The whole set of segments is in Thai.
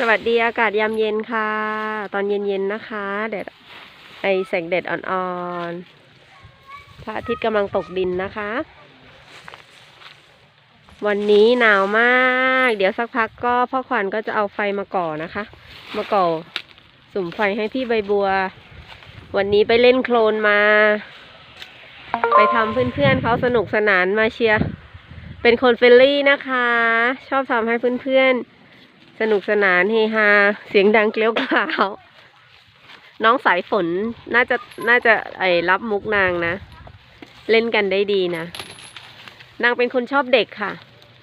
สวัสดีอากาศยามเย็นค่ะ ตอนเย็นๆนะคะแดดไอแสงแดดอ่อนๆพระอาทิตย์กำลังตกดินนะคะ วันนี้หนาวมาก เดี๋ยวสักพักก็พ่อขวัญก็จะเอาไฟมาก่อนะคะ มาก่อสุ่มไฟให้พี่ใบบัว วันนี้ไปเล่นโคลนมา ไปทำเพื่อนๆเขาสนุกสนานมาเชียร์เป็นคนเฟรนลี่นะคะ ชอบทำให้เพื่อนๆ สนุกสนานเฮฮาเสียงดังเกลียวกล่าว น้องสายฝนน่าจะน่าจะไอรับมุกนางนะ เล่นกันได้ดีนะ นางเป็นคนชอบเด็กค่ะ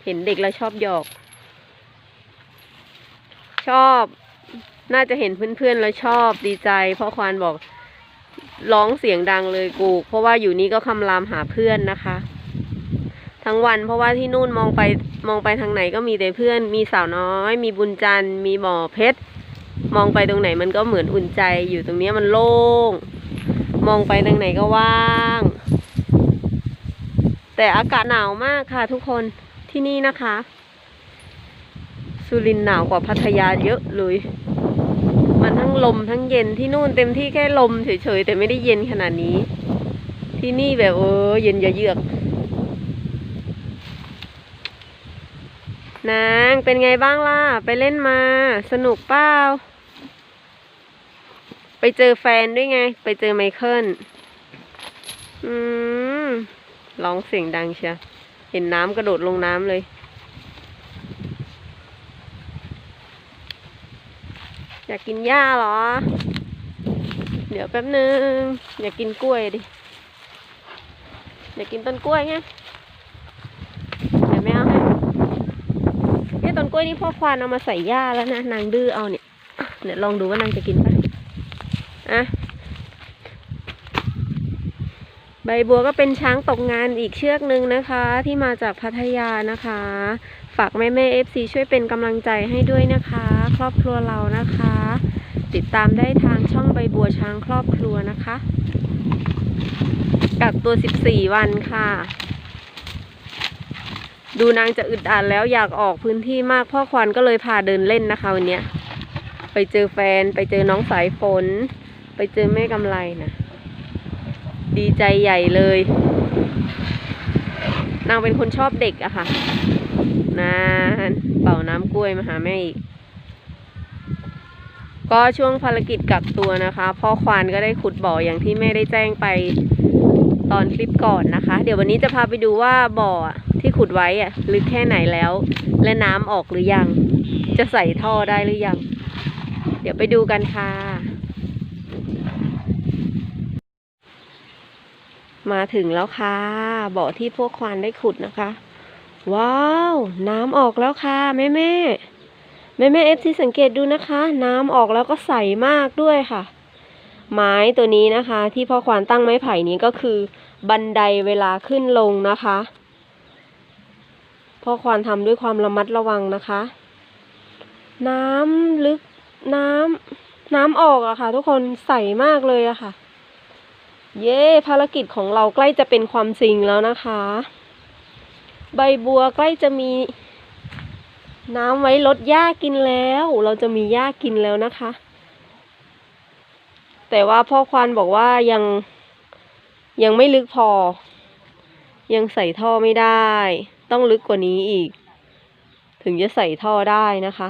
เห็นเด็กแล้วชอบหยอก ชอบน่าจะเห็นเพื่อนๆแล้วชอบดีใจ เพราะควานบอกร้องเสียงดังเลยกู เพราะว่าอยู่นี่ก็คำรามหาเพื่อนนะคะ ทั้งวัน เพราะว่าที่นู่นมองไปมองไปทางไหนก็มีแต่เพื่อน มีสาวน้อย มีบุญจันทร์มีหมอเพชร มองไปตรงไหนมันก็เหมือนอุ่นใจอยู่ตรงนี้มันโล่ง มองไปทางไหนก็ว่าง แต่อากาศหนาวมากค่ะทุกคนที่นี่นะคะ สุรินทร์หนาวกว่าพัทยาเยอะเลย มันทั้งลมทั้งเย็นที่นู่นเต็มที่แค่ลมเฉยๆแต่ไม่ได้เย็นขนาดนี้ ที่นี่แบบเออเย็นยเยือก นางเป็นไงบ้างล่ะ ไปเล่นมา สนุกเปล่า ไปเจอแฟนด้วยไง ไปเจอไมเคิล อืม ร้องเสียงดังเชียวเห็นน้ำกระโดดลงน้ำเลย อยากกินหญ้าเหรอ เดี๋ยวแป๊บนึง อยากกินกล้วยดิ อยากกินต้นกล้วยไง เดี๋ยวไม่เอาให้ เนี่ยต้นกล้ วยนี่พ่อควานเอามาใส่หญ้าแล้วนะนางดื้อเอาเนี่ยเดี๋ยวลองดูว่านางจะกินปะอะใบบัวก็เป็นช้างตกงานอีกเชือกหนึ่งนะคะ ที่มาจากพัทยานะคะ ฝากแม่แม่เอฟซีช่วยเป็นกำลังใจให้ด้วยนะคะ ครอบครัวเรานะคะ ติดตามได้ทางช่องใบบัวช้างครอบครัวนะคะ กักตัว 14 วันค่ะ ดูนางจะอึดอัดแล้วอยากออกพื้นที่มากพ่อควันก็เลยพาเดินเล่นนะคะวันนี้ไปเจอแฟนไปเจอน้องสายฝน ไปเจอแม่กำไรนะดีใจใหญ่เลย นางเป็นคนชอบเด็กอะค่ะนานเป่าน้ำกล้วยมาหาแม่อีก ก็ช่วงภารกิจกักตัวนะคะ พ่อควานก็ได้ขุดบ่ออย่างที่แม่ได้แจ้งไปตอนคลิปก่อนนะคะ เดี๋ยววันนี้จะพาไปดูว่าบ่อ ขุดไว้อะลึกแค่ไหนแล้ว และน้ำออกหรือยัง จะใส่ท่อได้หรือยัง เดี๋ยวไปดูกันค่ะ มาถึงแล้วค่ะบ่อที่พวกควานได้ขุดนะคะ ว้าว น้ำออกแล้วค่ะแม่แม่แม่แม่เอฟซีสังเกตดูนะคะ น้ำออกแล้วก็ใสมากด้วยค่ะ ไม้ตัวนี้นะคะ ที่พ่อควานตั้งไม้ไผ่นี้ก็คือบันไดเวลาขึ้นลงนะคะ พ่อควานทำด้วยความระมัดระวังนะคะ น้ำลึกน้ำน้ำออกอะค่ะ ทุกคนใสมากเลยอะค่ะ เย้ภารกิจของเราใกล้จะเป็นความจริงแล้วนะคะ ใบบัวใกล้จะมี น้ำไว้ลดหญ้ากินแล้ว เราจะมีหญ้ากินแล้วนะคะ แต่ว่าพ่อควานบอกว่ายังยังไม่ลึกพอ ยังใส่ท่อไม่ได้ ต้องลึกกว่านี้อีก ถึงจะใส่ท่อได้นะคะ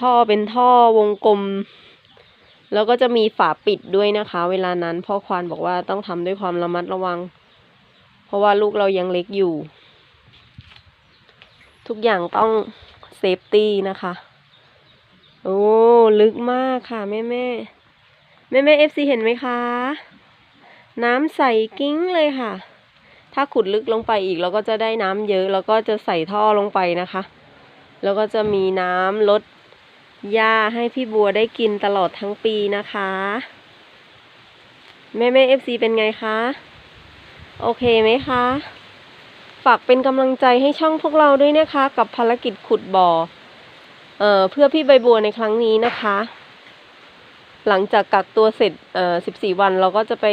ท่อเป็นท่อวงกลม แล้วก็จะมีฝาปิดด้วยนะคะ เวลานั้นพ่อควานบอกว่าต้องทำด้วยความระมัดระวัง เพราะว่าลูกเรายังเล็กอยู่ ทุกอย่างต้องเซฟตี้นะคะ โอ้ ลึกมากค่ะแม่แม่แม่แม่เอฟซีเห็นไหมคะ น้ำใสกิ้งเลยค่ะ ถ้าขุดลึกลงไปอีกเราก็จะได้น้ำเยอะแล้วก็จะใส่ท่อลงไปนะคะ แล้วก็จะมีน้ำลดหญ้าให้พี่บัวได้กินตลอดทั้งปีนะคะ แม่แม่เอฟซีเป็นไงคะ โอเคไหมคะ ฝากเป็นกำลังใจให้ช่องพวกเราด้วยนะคะ กับภารกิจขุดบ่อเอ่อเพื่อพี่ใบบัวในครั้งนี้นะคะ หลังจากกักตัวเสร็จเอ่อ14 วันเราก็จะไป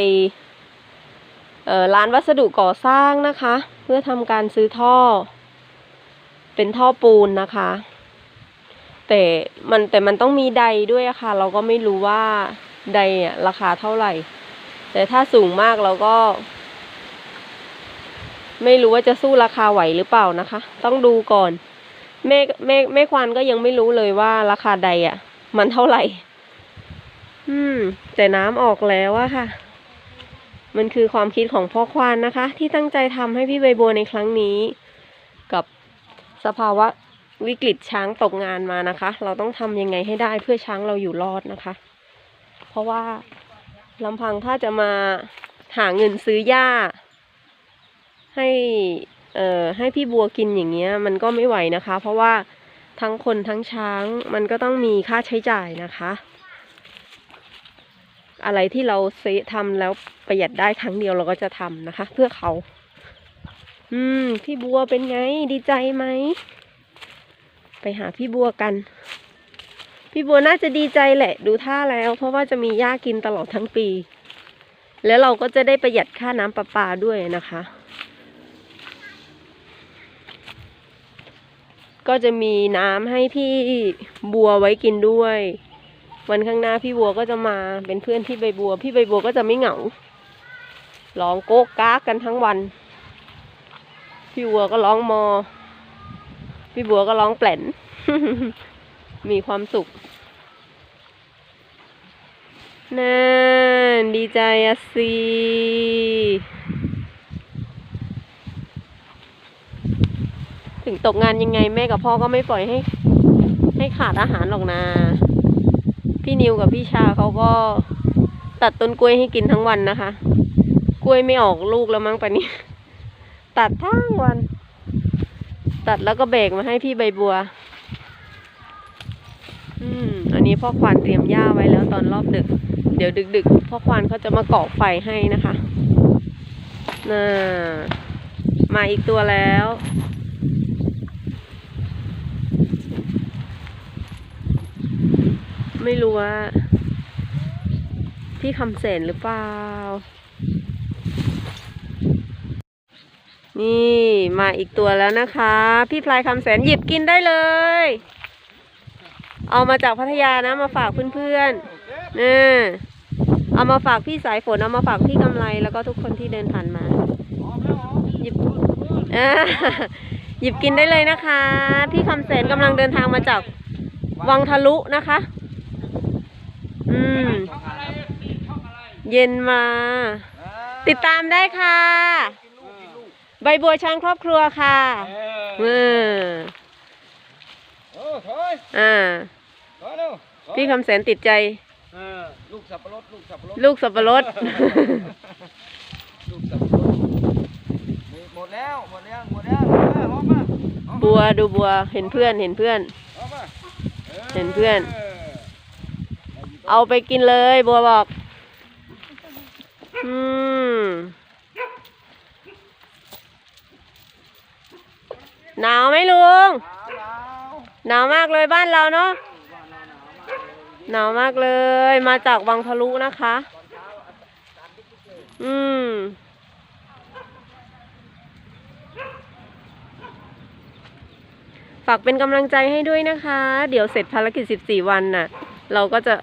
ร้านวัสดุก่อสร้างนะคะ เพื่อทำการซื้อท่อ เป็นท่อปูนนะคะ แต่มันแต่มันต้องมีใดด้วยะค่ะ เราก็ไม่รู้ว่าใดอะราคาเท่าไหร่ แต่ถ้าสูงมากเราก็ ไม่รู้ว่าจะสู้ราคาไหวหรือเปล่านะคะ ต้องดูก่อนแม่แม่แม่ควานก็ยังไม่รู้เลยว่าราคาใดอะมันเท่าไหร่ อืม แต่น้ำออกแล้วอะค่ะ มันคือความคิดของพ่อควานนะคะ ที่ตั้งใจทำให้พี่ใบบัวในครั้งนี้ กับสภาวะวิกฤตช้างตกงานมานะคะ เราต้องทำยังไงให้ได้เพื่อช้างเราอยู่รอดนะคะ เพราะว่าลำพังถ้าจะมาหาเงินซื้อหญ้า ให้เอ่อให้พี่บัวกินอย่างเงี้ย มันก็ไม่ไหวนะคะ เพราะว่าทั้งคนทั้งช้างมันก็ต้องมีค่าใช้จ่ายนะคะ อะไรที่เราเซทำแล้วประหยัดได้ครั้งเดียวเราก็จะทำนะคะ เพื่อเขา อืม พี่บัวเป็นไง ดีใจไหม ไปหาพี่บัวกัน พี่บัวน่าจะดีใจแหละ ดูท่าแล้ว เพราะว่าจะมีหญ้ากินตลอดทั้งปี แล้วเราก็จะได้ประหยัดค่าน้ำประปาด้วยนะคะ ก็จะมีน้ำให้พี่บัวไว้กินด้วย วันข้างหน้าพี่บัวก็จะมาเป็นเพื่อนพี่ใบบัว พี่ใบบัวก็จะไม่เหงาร้องโก๊กกากกันทั้งวัน พี่บัวก็ร้องมอ พี่บัวก็ร้องแปลนมีความสุขนั่นดีใจอะสิถึงตกงานยังไงแม่กับพ่อก็ไม่ปล่อยให้ ให้ขาดอาหารหรอกนะ พี่นิวกับพี่ชาเขาก็ตัดต้นกล้วยให้กินทั้งวันนะคะ กล้วยไม่ออกลูกแล้วมั้งปะนี้ ตัดทั้งวัน ตัดแล้วก็เบรกมาให้พี่ใบบัว อืม อันนี้พ่อควานเตรียมหญ้าไว้แล้วตอนรอบดึก เดี๋ยวดึกๆพ่อควานเขาจะมาเก่อไฟให้นะคะน่ามาอีกตัวแล้ว ไม่รู้ว่าพี่คำเสนหรือเปล่า นี่มาอีกตัวแล้วนะคะ พี่พลายคำแสนหยิบกินได้เลย เอามาจากพัทยานะมาฝากเพื่อนๆนี่เอามาฝากพี่สายฝนเอามาฝากพี่กำไรแล้วก็ทุกคนที่เดินผ่านมาหยิบอ่าหยิบกินได้เลยนะคะ พี่คำแสนกำลังเดินทางมาจากวังทะลุนะคะ อืม เย็นมา ติดตามได้ค่ะ ใบบัวช้างครอบครัวค่ะเออเออถอยอ่าถอยเร็วถอยพี่คำแสนติดใจ เออลูกสับปะรดลูกสับปะรดลูกสับปะรด ลูกสับปะรดนี่หมดแล้วหมดแล้วหมดแล้วมาออกมาออกมาบัวดูบัวเห็นเพื่อนเห็นเพื่อนออกมาเห็นเพื่อนเออ เอาไปกินเลยบัวบอก อืม หนาวไหมลุง หนาวหนามากเลยบ้านเราเนาะ หนาวมากเลย มาจากวังทะลุนะคะ อืมฝากเป็นกำลังใจให้ด้วยนะคะ เดี๋ยวเสร็จภารกิจ 14 วันน่ะ เราก็จะ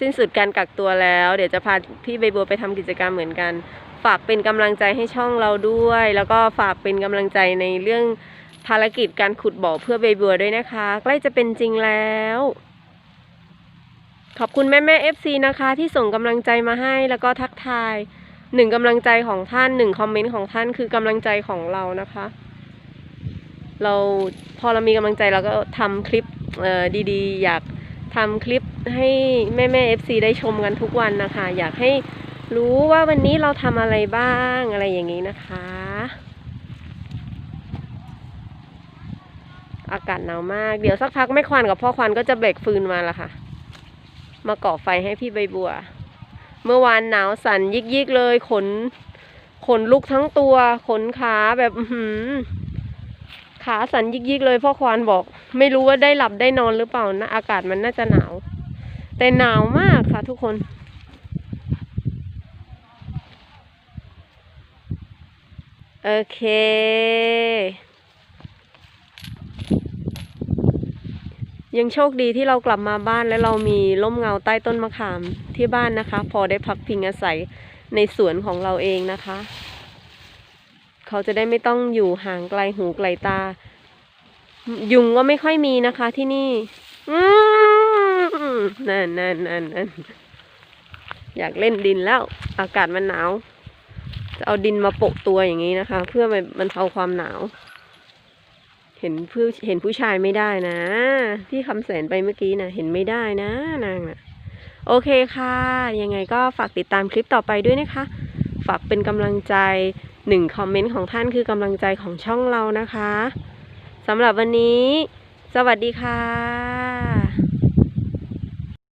สิ้นสุดการกักตัวแล้ว เดี๋ยวจะพาพี่ใบบัวไปทำกิจกรรมเหมือนกัน ฝากเป็นกำลังใจให้ช่องเราด้วย แล้วก็ฝากเป็นกำลังใจในเรื่องภารกิจการขุดบ่อเพื่อใบบัวด้วยนะคะ ใกล้จะเป็นจริงแล้ว ขอบคุณแม่แม่เอฟซีนะคะ ที่ส่งกำลังใจมาให้แล้วก็ทักทายหนึ่งกำลังใจของท่านหนึ่งคอมเมนต์ของท่านคือกำลังใจของเรานะคะ เราพอเรามีกำลังใจเราก็ทำคลิปเอ่อดีๆ อยาก ทำคลิปให้แม่แม่เอฟซีได้ชมกันทุกวันนะคะ อยากให้รู้ว่าวันนี้เราทำอะไรบ้างอะไรอย่างนี้นะคะ อากาศหนาวมาก เดี๋ยวสักพักแม่ควันกับพ่อควันก็จะเบรกฟืนมาละค่ะ มาก่อไฟให้พี่ใบบัว เมื่อวานหนาวสั่นยิกๆเลยขน ขนลุกทั้งตัว ขนขาแบบหือ ขาสั่นยิกๆเลยพ่อควานบอก ไม่รู้ว่าได้หลับได้นอนหรือเปล่านะ อากาศมันน่าจะหนาว แต่หนาวมากค่ะทุกคนโอเค ยังโชคดีที่เรากลับมาบ้านและเรามีร่มเงาใต้ต้นมะขามที่บ้านนะคะ พอได้พักพิงอาศัยในสวนของเราเองนะคะ เขาจะได้ไม่ต้องอยู่ห่างไกลหูไกลตา ยุงก็ไม่ค่อยมีนะคะที่นี่นั่นนั่นนั่นนั่นอยากเล่นดินแล้ว อากาศมันหนาว จะเอาดินมาโปะตัวอย่างนี้นะคะ เพื่อบรรเทาความหนาว เห็นผู้เห็นผู้ชายไม่ได้นะ ที่คำแสนไปเมื่อกี้นะเห็นไม่ได้นะนางนะโอเคค่ะ ยังไงก็ฝากติดตามคลิปต่อไปด้วยนะคะ ฝากเป็นกำลังใจหนึ่งคอมเมนต์ของท่านคือกำลังใจของช่องเรานะคะสำหรับวันนี้ สวัสดีค่ะ